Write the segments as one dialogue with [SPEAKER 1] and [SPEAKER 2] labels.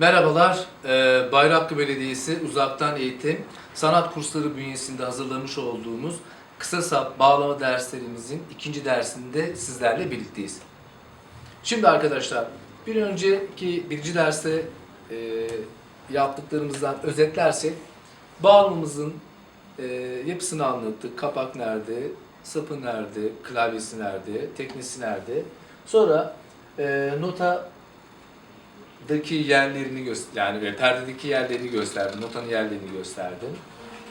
[SPEAKER 1] Merhabalar, Ee, Bayraklı Belediyesi Uzaktan Eğitim Sanat Kursları bünyesinde hazırlamış olduğumuz kısa sap bağlama derslerimizin ikinci dersinde sizlerle birlikteyiz. Şimdi arkadaşlar, bir önceki birinci derste e, yaptıklarımızdan özetlersek, bağlamamızın e, yapısını anlattık. Kapak nerede, sapı nerede, klavyesi nerede, teknesi nerede. Sonra e, nota daki yerlerini göster yani e, perdedeki yerlerini gösterdim, notanın yerlerini gösterdim.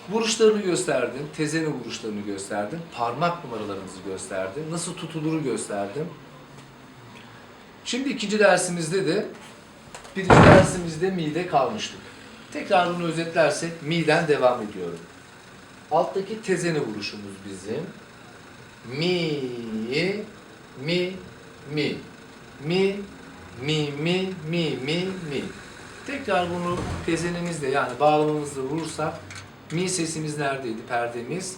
[SPEAKER 1] Vuruşlarını gösterdim, tezene vuruşlarını gösterdim, parmak numaralarımızı gösterdim, nasıl tutuluru gösterdim. Şimdi ikinci dersimizde de birinci dersimizde mide kalmıştık. Tekrar bunu özetlersek mi'den devam ediyorum. Alttaki tezene vuruşumuz bizim. Mi, mi, mi. Mi, mi, mi, mi, mi, mi. Tekrar bunu tezenemizle yani bağlamamızla vurursak mi sesimiz neredeydi perdemiz?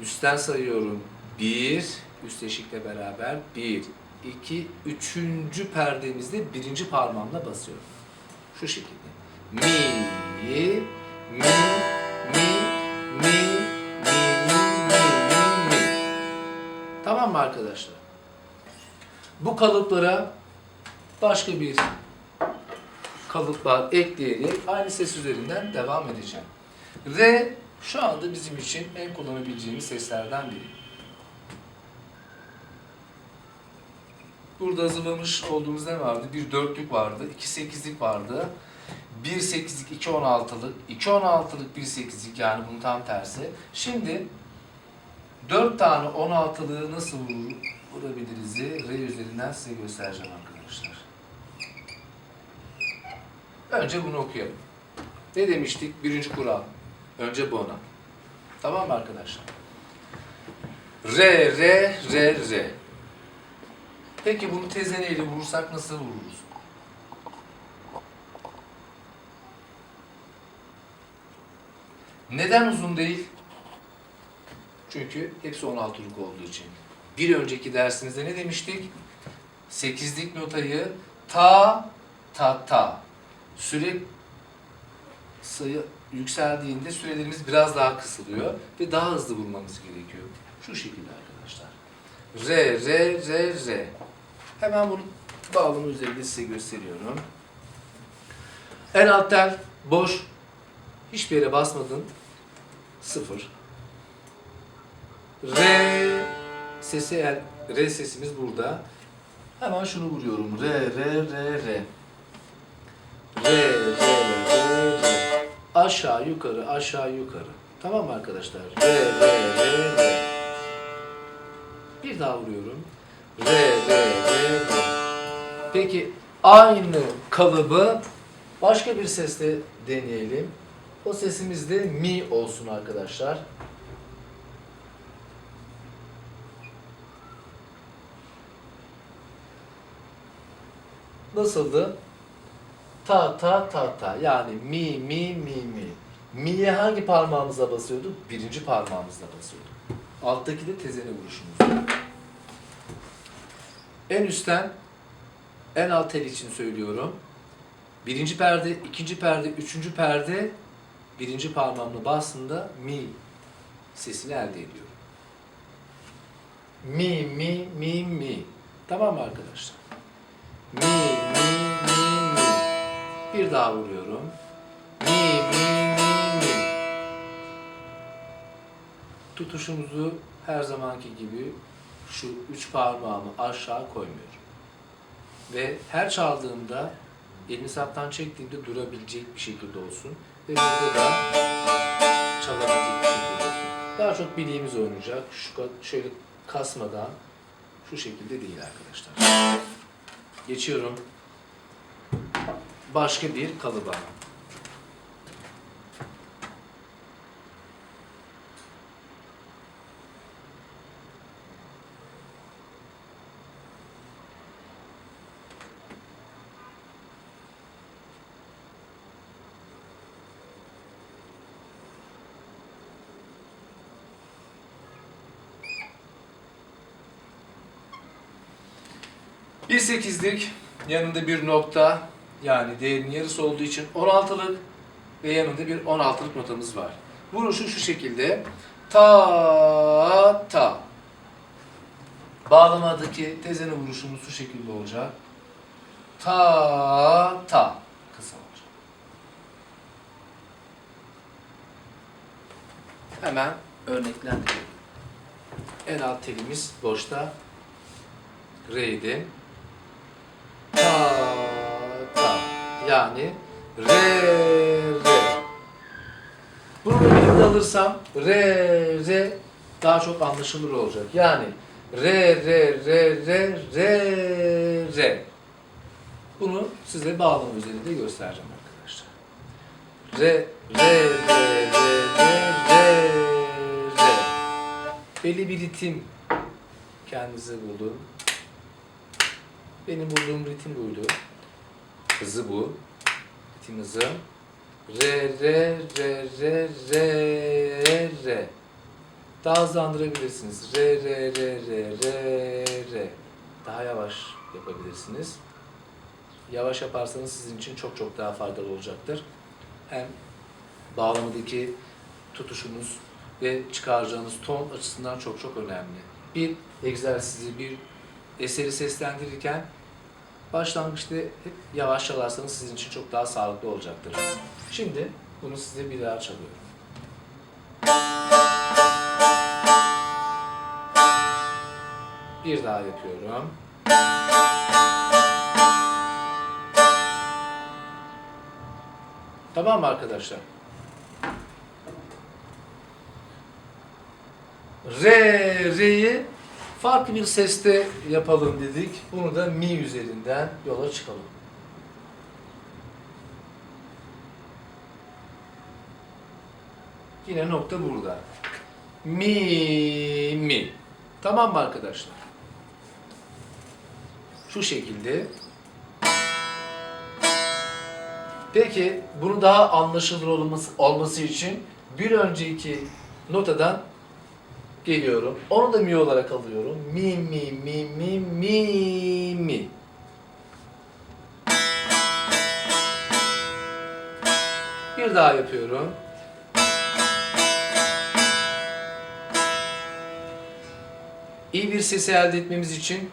[SPEAKER 1] Üstten sayıyorum. Bir, üst eşikle beraber bir, iki, üçüncü perdemizde birinci parmağımla basıyorum. Şu şekilde. Mi, mi, mi, mi, mi, mi, mi, mi. Tamam mı arkadaşlar? Bu kalıplara başka bir kalıplar ekleyerek aynı ses üzerinden devam edeceğim. Re şu anda bizim için en kullanabileceğimiz seslerden biri. Burada hazırlamış olduğumuz ne vardı? Bir dörtlük vardı, iki sekizlik vardı. Bir sekizlik, iki on altılık, iki on altılık, bir sekizlik yani bunun tam tersi. Şimdi dört tane on altılığı nasıl vurabiliriz? Re üzerinden size göstereceğim arkadaşlar. Önce bunu okuyalım. Ne demiştik? Birinci kural. Önce bona. Tamam mı arkadaşlar? Re, re, re, re. Peki bunu tezeneyle vurursak nasıl vururuz? Neden uzun değil? Çünkü hepsi 16'lık olduğu için. Bir önceki dersimizde ne demiştik? 8'lik notayı ta ta ta süre sayı yükseldiğinde sürelerimiz biraz daha kısılıyor ve daha hızlı vurmamız gerekiyor. Şu şekilde arkadaşlar. Re, re, re, re. Hemen bunu bağlama üzerinde size gösteriyorum. En alt tel boş. Hiçbir yere basmadın. Sıfır. Re sesi re sesimiz burada. Hemen şunu vuruyorum. Re, re, re, re. Re, re, re, re. Aşağı yukarı, aşağı yukarı. Tamam mı arkadaşlar? Re, re, re, re. Bir daha vuruyorum. Re, re, re, re. Peki aynı kalıbı başka bir sesle deneyelim. O sesimiz de mi olsun arkadaşlar. Nasıldı? Ta ta ta ta yani mi mi mi mi. Mi'ye hangi parmağımıza basıyorduk? Birinci parmağımızla basıyorduk. Alttaki de tezene vuruşumuz. En üstten en alt tel için söylüyorum. Birinci perde, ikinci perde, üçüncü perde birinci parmağımla bastığında mi sesini elde ediyorum. Mi, mi, mi, mi. Tamam mı arkadaşlar? Mi. Bir daha vuruyorum. Mi, mi, mi, mi. Tutuşumuzu her zamanki gibi şu üç parmağımı aşağı koymuyorum. Ve her çaldığımda elini saptan çektiğimde durabilecek bir şekilde olsun. Ve burada da çalabilecek bir şekilde olsun. Daha çok bileğimiz oynayacak. Şu şöyle kasmadan şu şekilde değil arkadaşlar. Geçiyorum. Başka bir kalıba. Bir sekizlik yanında bir nokta yani değerinin yarısı olduğu için 16'lık ve yanında bir 16'lık notamız var. Vuruşu şu şekilde. Ta ta. Bağlamadaki tezene vuruşumuz şu şekilde olacak. Ta ta. Kısa olacak. Hemen örneklendirelim. En alt telimiz boşta. Re'ydi. Ta Yani re re. Bunu birlikte alırsam re re daha çok anlaşılır olacak. Yani re re re re re re. Bunu size bağlama üzerinde göstereceğim arkadaşlar. Re re re re re re re. Belli bir ritim kendinize bulun. Benim bulduğum ritim buydu. Hızı bu. Ritim hızı. Re, re, re, re, re, re. Daha hızlandırabilirsiniz. Re, re, re, re, re, re. Daha yavaş yapabilirsiniz. Yavaş yaparsanız sizin için çok çok daha faydalı olacaktır. Hem bağlamadaki tutuşunuz ve çıkaracağınız ton açısından çok çok önemli. Bir egzersizi, bir eseri seslendirirken başlangıçta hep yavaş çalarsanız sizin için çok daha sağlıklı olacaktır. Şimdi bunu size bir daha çalıyorum. Bir daha yapıyorum. Tamam mı arkadaşlar? Re, re'yi farklı bir seste yapalım dedik. Bunu da mi üzerinden yola çıkalım. Yine nokta burada. Mi, mi. Tamam mı arkadaşlar? Şu şekilde. Peki bunu daha anlaşılır olması, olması için bir önceki notadan geliyorum. Onu da mi olarak alıyorum. Mi mi mi mi mi mi. Bir daha yapıyorum. İyi bir sesi elde etmemiz için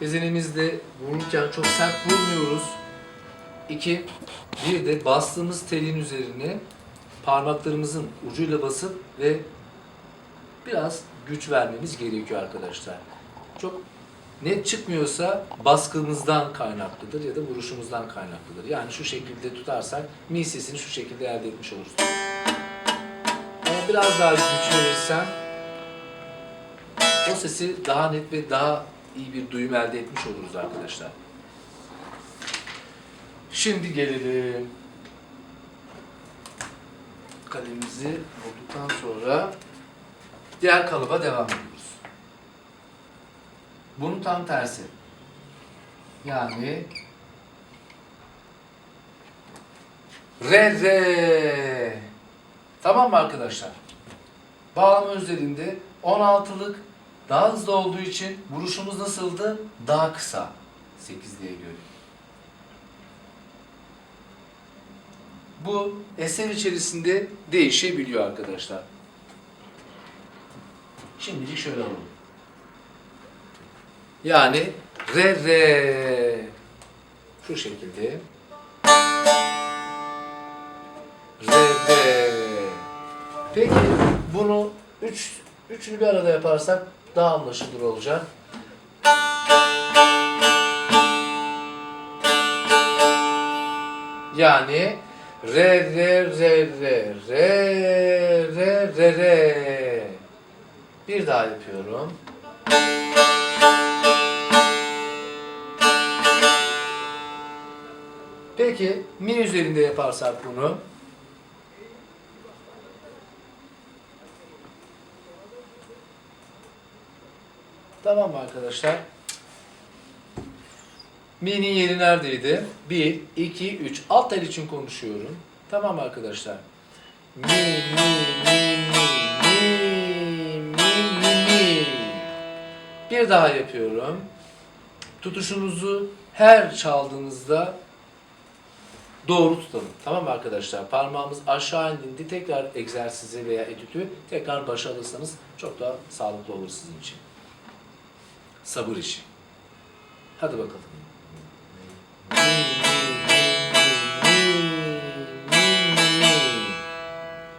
[SPEAKER 1] bezenimizde vururken çok sert vurmuyoruz. İki, bir de bastığımız telin üzerine parmaklarımızın ucuyla basıp ve biraz güç vermemiz gerekiyor arkadaşlar. Çok net çıkmıyorsa baskımızdan kaynaklıdır ya da vuruşumuzdan kaynaklıdır. Yani şu şekilde tutarsak mi sesini şu şekilde elde etmiş oluruz. Ama biraz daha güç verirsem o sesi daha net ve daha iyi bir duyum elde etmiş oluruz arkadaşlar. Şimdi gelelim. Kalemimizi bulduktan sonra diğer kalıba devam ediyoruz. Bunun tam tersi. Yani re re. Tamam mı arkadaşlar? Bağlama özelinde 16'lık daha hızlı olduğu için vuruşumuz nasıldı? Daha kısa. 8'liğe göre. Bu eser içerisinde değişebiliyor arkadaşlar. Şimdilik şöyle alalım. Yani re re şu şekilde re re Peki bunu üç, üçünü bir arada yaparsak daha anlaşılır olacak. Yani re re re re re re re re bir daha yapıyorum. Peki mi üzerinde yaparsak bunu Tamam mı arkadaşlar? Mi'nin yeri neredeydi? 1, 2, 3. Alt tel için konuşuyorum. Tamam mı arkadaşlar? Mi, mi, mi, mi, Bir daha yapıyorum. Tutuşunuzu her çaldığınızda doğru tutalım. Tamam mı arkadaşlar? Parmağımız aşağı indiğinde tekrar egzersizi veya etütü tekrar başa alırsanız çok daha sağlıklı olur sizin için. Sabır işi. Hadi bakalım.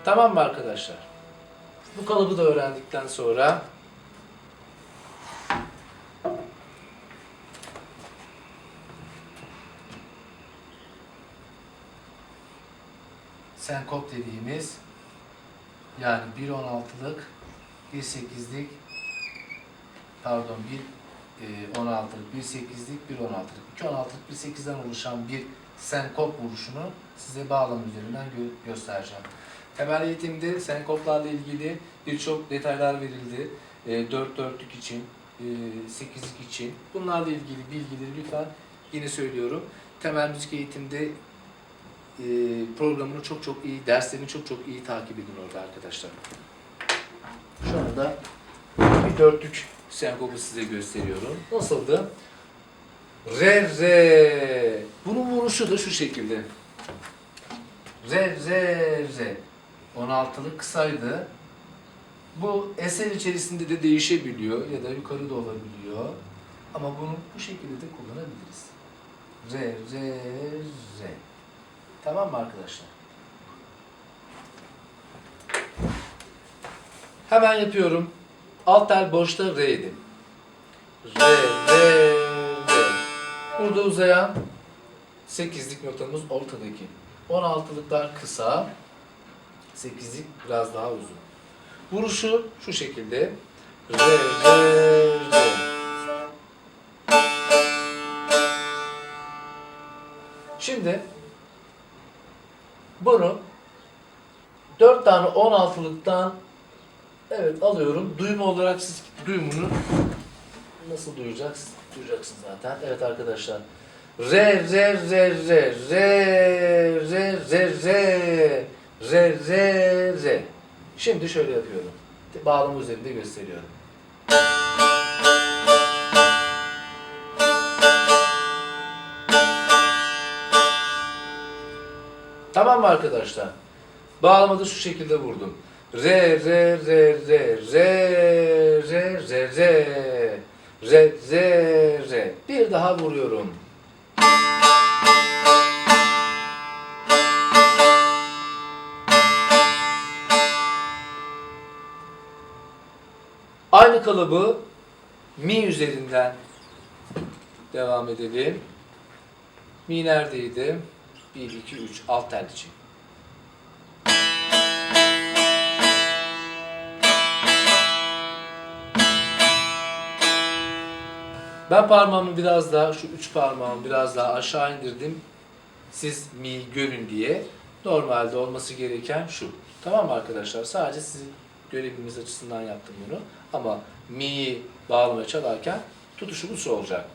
[SPEAKER 1] Tamam mı arkadaşlar? Bu kalıbı da öğrendikten sonra senkop dediğimiz yani 1.16'lık 1.8'lik pardon 1 e, 16'lık 1.8'lik 1.16'lık 2.16'lık 1.8'den oluşan bir senkop vuruşunu size bağlam üzerinden gö- göstereceğim. Temel eğitimde senkoplarla ilgili birçok detaylar verildi. E, 4 dörtlük için, e, 8'lik için. Bunlarla ilgili bilgileri lütfen yine söylüyorum. Temel müzik eğitimde e, programını çok çok iyi, derslerini çok çok iyi takip edin orada arkadaşlar. Şu anda bir dörtlük senkopu size gösteriyorum. Nasıldı? Re re. Bunun vuruşu da şu şekilde. Re re re. 16'lık kısaydı. Bu eser içerisinde de değişebiliyor ya da yukarı da olabiliyor. Ama bunu bu şekilde de kullanabiliriz. Re re re. Tamam mı arkadaşlar? Hemen yapıyorum. Alt tel boşta re'ydi. Re, re, re. Burada uzayan 8'lik notamız ortadaki. 16'lıklar kısa, 8'lik biraz daha uzun. Vuruşu şu şekilde. Re, re, re. Şimdi bunu 4 tane 16'lıktan evet alıyorum. Duyum olarak siz duyumunu nasıl duyacaksınız? Duyacaksınız zaten. Evet arkadaşlar. Re re re re re re re re re re re. Şimdi şöyle yapıyorum. Bağlama üzerinde gösteriyorum. Tamam mı arkadaşlar? Bağlamada şu şekilde vurdum. Re re re re re re re re re re re. Bir daha vuruyorum. Aynı kalıbı mi üzerinden devam edelim. Mi neredeydi? 1, 2, 3 alt tel için. Ben parmağımı biraz daha, şu üç parmağımı biraz daha aşağı indirdim. Siz mi görün diye. Normalde olması gereken şu. Tamam arkadaşlar? Sadece sizin görevimiz açısından yaptım bunu. Ama mi'yi bağlamaya çalarken tutuşumuz şu olacak.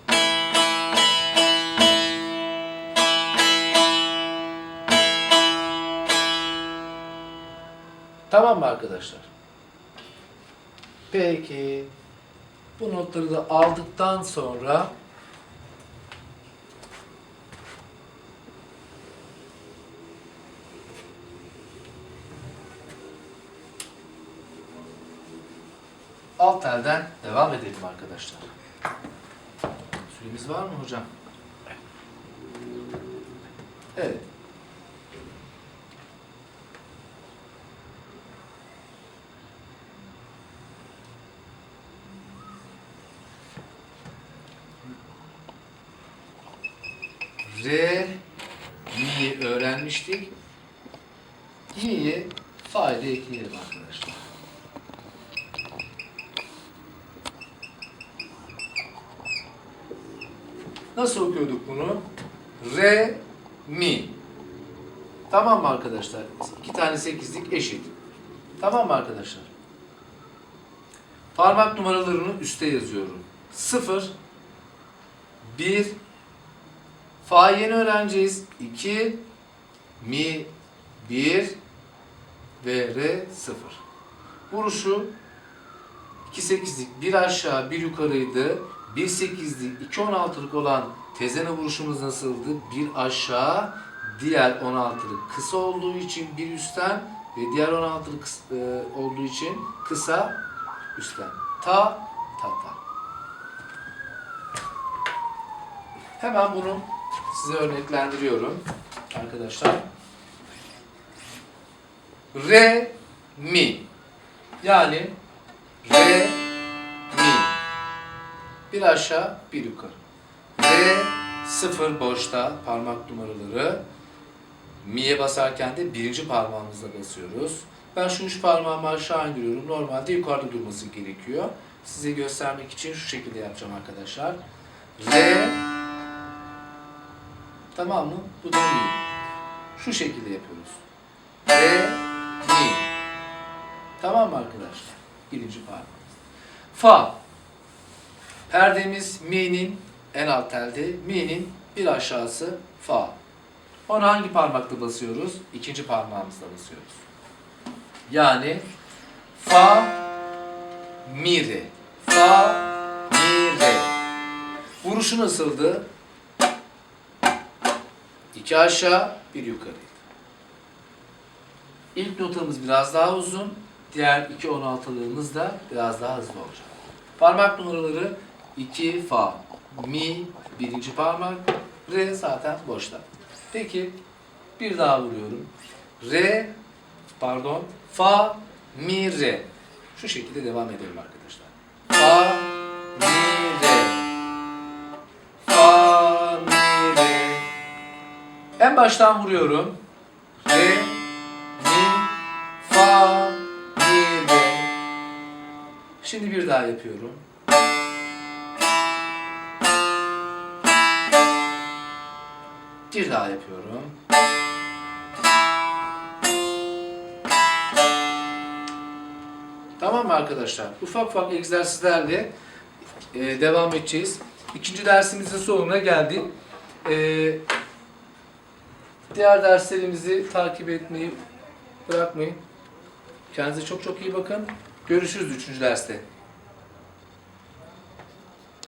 [SPEAKER 1] Tamam mı arkadaşlar? Peki. Bu notları da aldıktan sonra alt telden devam edelim arkadaşlar. Süremiz var mı hocam? Evet. Re, mi'yi öğrenmiştik. Mi'yi fa'yla ekleyelim arkadaşlar. Nasıl okuyorduk bunu? Re, mi. Tamam mı arkadaşlar? İki tane sekizlik eşit. Tamam mı arkadaşlar? Parmak numaralarını üste yazıyorum. 0, 1, Fa yeni öğreneceğiz. 2, mi 1 ve re 0. Vuruşu 2 8'lik bir aşağı bir yukarıydı. 1 8'lik 2 16'lık olan tezene vuruşumuz nasıldı? Bir aşağı diğer 16'lık kısa olduğu için bir üstten ve diğer 16'lık kıs- e, olduğu için kısa üstten. Ta, ta, ta. Hemen bunu size örneklendiriyorum arkadaşlar. Re, mi. Yani re, mi. Bir aşağı, bir yukarı. Re, sıfır boşta parmak numaraları. Mi'ye basarken de birinci parmağımızla basıyoruz. Ben şu üç parmağımı aşağı indiriyorum. Normalde yukarıda durması gerekiyor. Size göstermek için şu şekilde yapacağım arkadaşlar. Re, tamam mı? Bu da mi. Şu şekilde yapıyoruz. Re, mi. Tamam mı arkadaşlar? Birinci parmağımız. Fa. Perdemiz mi'nin en alt telde, mi'nin bir aşağısı fa. Onu hangi parmakla basıyoruz? İkinci parmağımızla basıyoruz. Yani fa, mi, re. Fa, mi, re. Vuruşu nasıldı? İki aşağı, bir yukarı. İlk notamız biraz daha uzun, diğer iki on altılığımız da biraz daha hızlı olacak. Parmak numaraları 2 fa, mi birinci parmak, re zaten boşta. Peki bir daha vuruyorum. Re, pardon, fa, mi, re. Şu şekilde devam edelim arkadaşlar. Fa, baştan vuruyorum. Re, mi, fa, mi, re. Şimdi bir daha yapıyorum. Bir daha yapıyorum. Tamam mı arkadaşlar? Ufak ufak egzersizlerle e, devam edeceğiz. İkinci dersimizin sonuna geldik. E, diğer derslerimizi takip etmeyi bırakmayın. Kendinize çok çok iyi bakın. Görüşürüz üçüncü derste.